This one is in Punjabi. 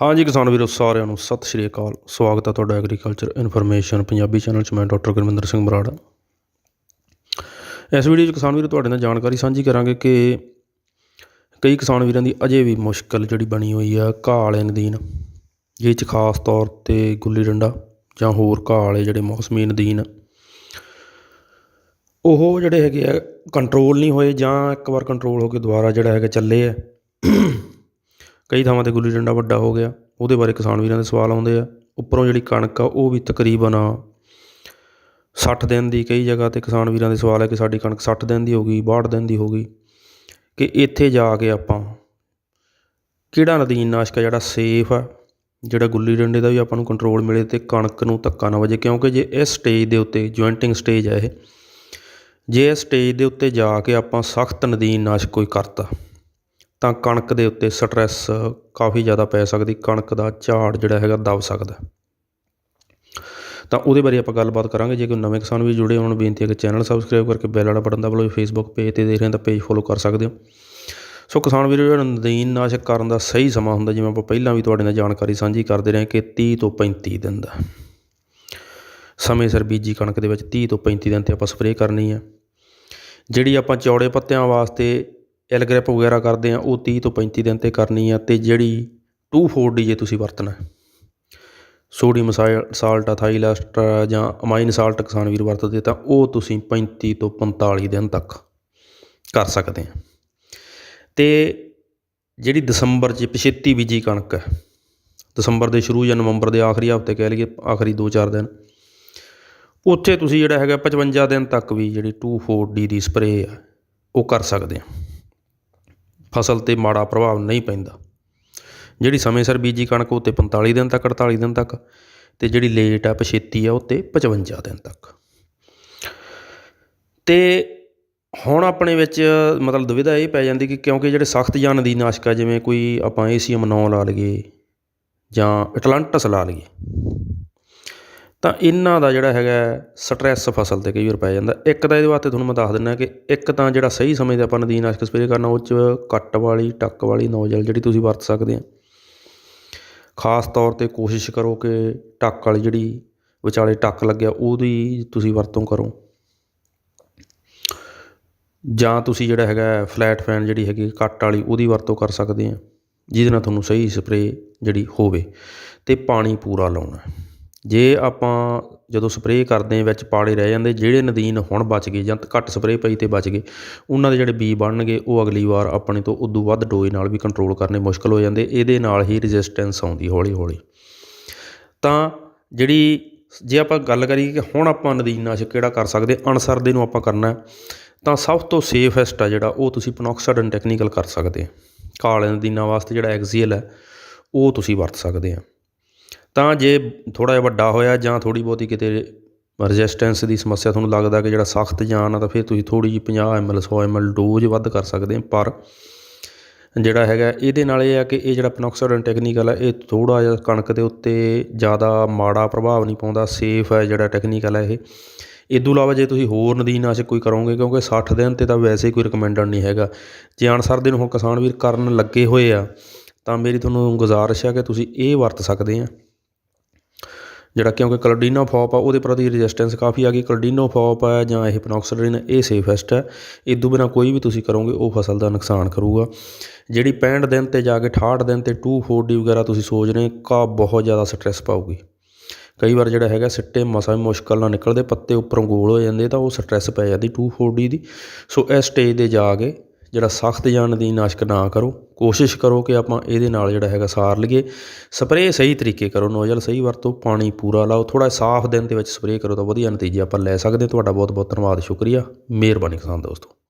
ਹਾਂਜੀ ਕਿਸਾਨ ਵੀਰੋ, ਸਾਰਿਆਂ ਨੂੰ ਸਤਿ ਸ਼੍ਰੀ ਅਕਾਲ। ਸਵਾਗਤ ਹੈ ਤੁਹਾਡਾ ਐਗਰੀਕਲਚਰ ਇਨਫੋਰਮੇਸ਼ਨ ਪੰਜਾਬੀ ਚੈਨਲ 'ਚ। ਮੈਂ ਡਾਕਟਰ ਗੁਰਮਿੰਦਰ ਸਿੰਘ ਬਰਾੜ ਇਸ ਵੀਡੀਓ 'ਚ ਕਿਸਾਨ ਵੀਰੋ, ਤੁਹਾਡੇ ਨਾਲ ਜਾਣਕਾਰੀ ਸਾਂਝੀ ਕਰਾਂਗੇ ਕਿ ਕਈ ਕਿਸਾਨ ਵੀਰਾਂ ਦੀ ਅਜੇ ਵੀ ਮੁਸ਼ਕਲ ਜਿਹੜੀ ਬਣੀ ਹੋਈ ਆ, ਘਾਹ ਵਾਲੇ ਨਦੀਨ ਜਿਹ 'ਚ ਖਾਸ ਤੌਰ ਤੇ ਗੁੱਲੀ ਡੰਡਾ ਜਾਂ ਹੋਰ ਘਾਹ ਵਾਲੇ ਜਿਹੜੇ ਮੌਸਮੀ ਨਦੀਨ ਉਹ ਜਿਹੜੇ ਹੈਗੇ ਆ ਕੰਟਰੋਲ ਨਹੀਂ ਹੋਏ ਜਾਂ ਇੱਕ ਵਾਰ ਕੰਟਰੋਲ ਹੋ ਕੇ ਦੁਬਾਰਾ ਜਿਹੜਾ ਹੈਗਾ ਚੱਲੇ ਆ। ਕਈ ਥਾਵਾਂ ਤੇ ਗੁੱਲੀ ਡੰਡਾ ਵੱਡਾ ਹੋ ਗਿਆ। ਉਹਦੇ ਬਾਰੇ ਕਿਸਾਨ ਵੀਰਾਂ ਦੇ ਸਵਾਲ ਆਉਂਦੇ ਆ। ਉੱਪਰੋਂ ਜਿਹੜੀ ਕਣਕ ਆ, ਉਹ ਵੀ ਤਕਰੀਬਨ 60 ਦਿਨ ਦੀ ਕਈ ਜਗ੍ਹਾ ਤੇ ਕਿਸਾਨ ਵੀਰਾਂ ਦੇ ਸਵਾਲ ਹੈ ਕਿ ਸਾਡੀ ਕਣਕ 60 ਦਿਨ ਦੀ ਹੋ ਗਈ 62 ਦਿਨ ਦੀ ਹੋ ਗਈ। ਕਿ ਇੱਥੇ ਜਾ ਕੇ ਆਪਾਂ ਕਿਹੜਾ ਨਦੀਨ ਨਾਸ਼ਕ ਆ ਜਿਹੜਾ ਸੇਫ ਆ, ਜਿਹੜਾ ਗੁੱਲੀ ਡੰਡੇ ਦਾ ਵੀ ਆਪਾਂ ਨੂੰ ਕੰਟਰੋਲ ਮਿਲੇ ਤੇ ਕਣਕ ਨੂੰ ਧੱਕਾ ਨਾ ਵਜੇ? ਕਿਉਂਕਿ ਜੇ ਇਸ ਸਟੇਜ ਦੇ ਉੱਤੇ ਜੁਆਇੰਟਿੰਗ ਸਟੇਜ ਹੈ ਇਹ, ਜੇ ਇਸ ਸਟੇਜ ਦੇ ਉੱਤੇ ਜਾ ਕੇ ਆਪਾਂ ਸਖਤ ਨਦੀਨ ਨਾਸ਼ਕ ਕੋਈ ਕਰਤਾ ਤਾਂ ਕਣਕ ਦੇ ਉੱਤੇ ਸਟ੍ਰੈਸ ਕਾਫੀ ਜ਼ਿਆਦਾ ਪੈ ਸਕਦੀ, ਕਣਕ ਦਾ ਝਾੜ ਜਿਹੜਾ ਹੈਗਾ ਦਬ ਸਕਦਾ। ਤਾਂ ਉਹਦੇ ਬਾਰੇ ਆਪਾਂ ਗੱਲਬਾਤ ਕਰਾਂਗੇ। ਜੇ ਕੋਈ ਨਵੇਂ ਕਿਸਾਨ ਵੀ ਜੁੜੇ ਹੋਣ, ਬੇਨਤੀ ਹੈ ਕਿ ਚੈਨਲ ਸਬਸਕ੍ਰਾਈਬ ਕਰਕੇ ਬੈਲ ਵਾਲਾ ਬਟਨ ਦਬਾ ਲਓ ਫੇਸਬੁੱਕ ਪੇਜ ਤੇ ਦੇਖ ਰਹੇ ਹੋ ਤਾਂ ਪੇਜ ਫੋਲੋ ਕਰ ਸਕਦੇ ਹੋ। ਸੋ ਕਿਸਾਨ ਵੀਰੋ, ਜਿਹੜਾ ਨਦੀਨ ਨਾਸ਼ਕ ਕਰਨ ਦਾ ਸਹੀ ਸਮਾਂ ਹੁੰਦਾ, ਜਿਵੇਂ ਆਪਾਂ ਪਹਿਲਾਂ ਵੀ ਤੁਹਾਡੇ ਨਾਲ ਜਾਣਕਾਰੀ ਸਾਂਝੀ ਕਰਦੇ ਰਹੇ ਕਿ 30 ਤੋਂ 35 ਦਿਨ ਦਾ। ਸਮੇਂ ਸਿਰ ਬੀਜੀ ਕਣਕ ਦੇ ਵਿੱਚ 30 ਤੋਂ 35 ਦਿਨ ਤੇ ਆਪਾਂ ਸਪਰੇਅ ਕਰਨੀ ਹੈ। ਜਿਹੜੀ ਆਪਾਂ ਚੌੜੇ ਪੱਤਿਆਂ ਵਾਸਤੇ ਐਲਗ੍ਰਿਪ ਵਗੈਰਾ ਕਰਦੇ ਆ ਉਹ 30 ਤੋਂ 35 ਦਿਨ ਤੇ ਕਰਨੀ ਆ ਤੇ ਜਿਹੜੀ 2,4-ਡੀ ਜੇ ਤੁਸੀਂ ਵਰਤਣਾ ਸੋਡੀਅਮ ਸਾਲਟ ਥਾਈਲਾਸਟ ਜਾਂ ਅਮਾਈਨ ਸਾਲਟ ਕਿਸਾਨ ਵੀਰ ਵਰਤਦੇ ਤਾਂ ਉਹ ਤੁਸੀਂ 35 ਤੋਂ 45 ਦਿਨ ਤੱਕ ਕਰ ਸਕਦੇ ਆ। ਤੇ ਜਿਹੜੀ ਦਸੰਬਰ 'ਚ ਪਛੇਤੀ ਬੀਜੀ ਕਣਕ ਹੈ ਦਸੰਬਰ ਦੇ ਸ਼ੁਰੂ ਜਾਂ ਨਵੰਬਰ ਦੇ ਆਖਰੀ ਹਫ਼ਤੇ ਕਹਿ ਲਈਏ ਆਖਰੀ 2-4 ਦਿਨ ਉੱਥੇ ਤੁਸੀਂ ਜਿਹੜਾ ਹੈਗਾ 55 ਦਿਨ ਤੱਕ ਵੀ ਜਿਹੜੀ 2,4-ਡੀ ਦੀ ਸਪਰੇਅ ਆ ਉਹ ਕਰ ਸਕਦੇ ਆ। ਫਸਲ ਤੇ ਮਾੜਾ ਪ੍ਰਭਾਵ ਨਹੀਂ ਪੈਂਦਾ। ਜਿਹੜੀ ਸਮੇਂ ਸਿਰ ਬੀਜੀ ਕਣਕ, ਉਹ 'ਤੇ 45 ਦਿਨ ਤੱਕ 48 ਦਿਨ ਤੱਕ ਤੇ ਜਿਹੜੀ ਲੇਟ ਆ ਪਛੇਤੀ ਆ, ਉਹ 'ਤੇ 55 ਦਿਨ ਤੱਕ। ਤੇ ਹੁਣ ਆਪਣੇ ਵਿੱਚ ਮਤਲਬ ਦੁਵਿਧਾ ਇਹ ਪੈ ਜਾਂਦੀ ਕਿ ਕਿਉਂਕਿ ਜਿਹੜੇ ਸਖਤ ਜਾਂ ਦੀ ਨਾਸ਼ਕ ਆ ਜਿਵੇਂ ਕੋਈ ਆਪਾਂ ਏਸੀਐਮ 9 ਲਾ ਲਈਏ ਜਾਂ ਐਟਲੰਟਸ ਲਾ ਲਈਏ ਤਾਂ ਇਹਨਾਂ ਦਾ ਜਿਹੜਾ ਹੈਗਾ ਸਟ੍ਰੈਸ ਫਸਲ ਤੇ ਕਈ ਵਾਰ ਪੈ ਜਾਂਦਾ। ਇੱਕ ਤਾਂ ਇਹਦੇ ਵਾਸਤੇ ਤੁਹਾਨੂੰ ਮੈਂ ਦੱਸ ਦਿੰਦਾ ਕਿ ਇੱਕ ਤਾਂ ਜਿਹੜਾ ਸਹੀ ਸਮੇਂ ਤੇ ਆਪਾਂ ਨਦੀਨਾਸ਼ਕ ਸਪਰੇਅ ਕਰਨਾ, ਉਹ 'ਚ ਕੱਟ ਵਾਲੀ, ਟੱਕ ਵਾਲੀ ਨੋਜ਼ਲ ਜਿਹੜੀ ਤੁਸੀਂ ਵਰਤ ਸਕਦੇ ਆ। ਖਾਸ ਤੌਰ ਤੇ ਕੋਸ਼ਿਸ਼ ਕਰੋ ਕਿ ਟੱਕ ਵਾਲੀ ਜਿਹੜੀ ਵਿਚਾਲੇ ਟੱਕ ਲੱਗਿਆ, ਉਹਦੀ ਤੁਸੀਂ ਵਰਤੋਂ ਕਰੋ। ਜਾਂ ਤੁਸੀਂ ਜਿਹੜਾ ਹੈਗਾ ਫਲੈਟ ਫੈਨ ਜਿਹੜੀ ਹੈਗੀ, ਕੱਟ ਵਾਲੀ, ਉਹਦੀ ਵਰਤੋਂ ਕਰ ਸਕਦੇ ਆ। ਜਿਹਦੇ ਨਾਲ ਤੁਹਾਨੂੰ ਸਹੀ ਸਪਰੇਅ ਜਿਹੜੀ ਹੋਵੇ ਤੇ ਪਾਣੀ ਪੂਰਾ ਲਾਉਣਾ। ਜੇ ਆਪਾਂ ਜਦੋਂ ਸਪਰੇਅ ਕਰਦੇ ਵਿੱਚ ਪਾੜੇ ਰਹਿ ਜਾਂਦੇ, ਜਿਹੜੇ ਨਦੀਨ ਹੁਣ ਬਚ ਗਏ ਜਾਂ ਘੱਟ ਸਪਰੇਅ ਪਈ ਤੇ ਬਚ ਗਏ, ਉਹਨਾਂ ਦੇ ਜਿਹੜੇ ਬੀ ਬਣਨਗੇ, ਉਹ ਅਗਲੀ ਵਾਰ ਆਪਣੇ ਤੋਂ ਉਦੋਂ ਵੱਧ ਡੋਜ਼ ਨਾਲ ਵੀ ਕੰਟਰੋਲ ਕਰਨੇ ਮੁਸ਼ਕਲ ਹੋ ਜਾਂਦੇ, ਇਹਦੇ ਨਾਲ ਹੀ ਰੈਜ਼ਿਸਟੈਂਸ ਆਉਂਦੀ ਹੌਲੀ ਹੌਲੀ ਤਾਂ ਜਿਹੜੀ ਜੇ ਆਪਾਂ ਗੱਲ ਕਰੀਏ ਕਿ ਹੁਣ ਆਪਾਂ ਨਦੀਨਨਾਸ਼ਕ ਕਿਹੜਾ ਕਰ ਸਕਦੇ ਅਨਸਰ ਦੇ ਨੂੰ ਆਪਾਂ ਕਰਨਾ ਤਾਂ ਸਭ ਤੋਂ ਸੇਫੈਸਟ ਆ ਜਿਹੜਾ, ਉਹ ਤੁਸੀਂ ਪਨੋਕਸਾਡਨ ਟੈਕਨੀਕਲ ਕਰ ਸਕਦੇ ਕਾਲੇ ਨਦੀਨਾਂ ਵਾਸਤੇ ਜਿਹੜਾ ਐਗਜ਼ੀਅਲ ਹੈ, ਉਹ ਤੁਸੀਂ ਵਰਤ ਸਕਦੇ ਆ ਤਾਂ ਜੇ ਥੋੜ੍ਹਾ ਜਿਹਾ ਵੱਡਾ ਹੋਇਆ ਜਾਂ ਥੋੜ੍ਹੀ ਬਹੁਤੀ ਕਿਤੇ ਰੈਜ਼ਿਸਟੈਂਸ ਦੀ ਸਮੱਸਿਆ ਤੁਹਾਨੂੰ ਲੱਗਦਾ ਕਿ ਜਿਹੜਾ ਸਖਤ ਜਾਨ ਆ ਤਾਂ ਫਿਰ ਤੁਸੀਂ ਥੋੜ੍ਹੀ ਜਿਹੀ 50 ml 100 ml ਡੋਜ਼ ਵੱਧ ਕਰ ਸਕਦੇ ਪਰ ਜਿਹੜਾ ਹੈਗਾ, ਇਹਦੇ ਨਾਲ ਇਹ ਆ ਕਿ ਇਹ ਜਿਹੜਾ ਪਨੋਕਸਾਡਨ ਟੈਕਨੀਕਲ ਹੈ ਇਹ ਥੋੜਾ ਜਿਹਾ ਕਣਕ ਦੇ ਉੱਤੇ ਜ਼ਿਆਦਾ ਮਾੜਾ ਪ੍ਰਭਾਵ ਨਹੀਂ ਪਾਉਂਦਾ ਸੇਫ ਹੈ ਜਿਹੜਾ ਟੈਕਨੀਕਲ ਹੈ ਇਹ। ਇਦੋਂ ਇਲਾਵਾ ਜੇ ਤੁਸੀਂ ਹੋਰ ਨਦੀਨਾਸ਼ਕ ਕੋਈ ਕਰੋਗੇ, ਕਿਉਂਕਿ 60 ਦਿਨ ਤੇ ਤਾਂ ਵੈਸੇ ਕੋਈ ਰਿਕਮੈਂਡਡ ਨਹੀਂ ਹੈਗਾ। ਜੇ ਅਨਸਰ ਦੇ ਨੂੰ ਹੁਣ ਕਿਸਾਨ ਵੀਰ ਕਰਨ ਲੱਗੇ ਹੋਏ ਆ, ਤਾਂ ਮੇਰੀ ਤੁਹਾਨੂੰ ਗੁਜ਼ਾਰਿਸ਼ ਹੈ ਕਿ ਤੁਸੀਂ ਇਹ ਵਰਤ ਸਕਦੇ ਆ। ਜਿਹੜਾ ਕਿਉਂਕਿ ਕਲੋਡੀਨੋ ਫੌਪ ਆ, ਉਹਦੇ ਪ੍ਰਤੀ ਰੈਜ਼ਿਸਟੈਂਸ ਕਾਫੀ ਆ ਗਈ। ਕਲੋਡੀਨੋ ਫੌਪ ਆ ਜਾਂ ਇਹ ਪਨੋਕਸਡਿਨ ਇਹ ਸੇਫੈਸਟ ਹੈ ਇਦੋਂ ਬਿਨਾ ਕੋਈ ਵੀ ਤੁਸੀਂ ਕਰੋਗੇ, ਉਹ ਫਸਲ ਦਾ ਨੁਕਸਾਨ ਕਰੂਗਾ। ਜਿਹੜੀ 65 ਦਿਨ ਤੇ ਜਾ ਕੇ 68 ਦਿਨ ਤੇ 240 ਵਗੈਰਾ ਤੁਸੀਂ ਸੋਚ ਰਹੇ ਕਾ ਬਹੁਤ ਜ਼ਿਆਦਾ ਸਟ੍ਰੈਸ ਪਾਊਗੀ। ਕਈ ਵਾਰ ਜਿਹੜਾ ਹੈਗਾ, ਸਿੱਟੇ ਮਸਾ ਮੁਸ਼ਕਲ ਨਾਲ ਨਿਕਲਦੇ, ਪੱਤੇ ਉੱਪਰੋਂ ਗੋਲ ਹੋ ਜਾਂਦੇ, ਤਾਂ ਉਹ ਸਟ੍ਰੈਸ ਪੈ ਜਾਂਦੀ 240 ਦੀ। ਸੋ ਇਸ ਸਟੇਜ ਦੇ ਜਾ ਕੇ ਜਿਹੜਾ ਸਖਤ ਜਣ ਦੀ ਨਾਸ਼ਕ ਨਾ ਕਰੋ, ਕੋਸ਼ਿਸ਼ ਕਰੋ ਕਿ ਆਪਾਂ ਇਹਦੇ ਨਾਲ ਜਿਹੜਾ ਹੈਗਾ ਸਾਰ ਲਈਏ। ਸਪਰੇਅ ਸਹੀ ਤਰੀਕੇ ਕਰੋ, ਨੋਜ਼ਲ ਸਹੀ ਵਰਤੋ, ਪਾਣੀ ਪੂਰਾ ਲਾਓ ਥੋੜਾ ਸਾਫ਼ ਦਿਨ ਦੇ ਵਿੱਚ ਸਪਰੇਅ ਕਰੋ ਤਾਂ ਵਧੀਆ ਨਤੀਜੇ ਆਪਾਂ ਲੈ ਸਕਦੇ ਤੁਹਾਡਾ ਬਹੁਤ ਬਹੁਤ ਧੰਨਵਾਦ, ਸ਼ੁਕਰੀਆ। ਮਿਹਰਬਾਨੀ ਕਿਸਾਨ ਦੋਸਤੋ।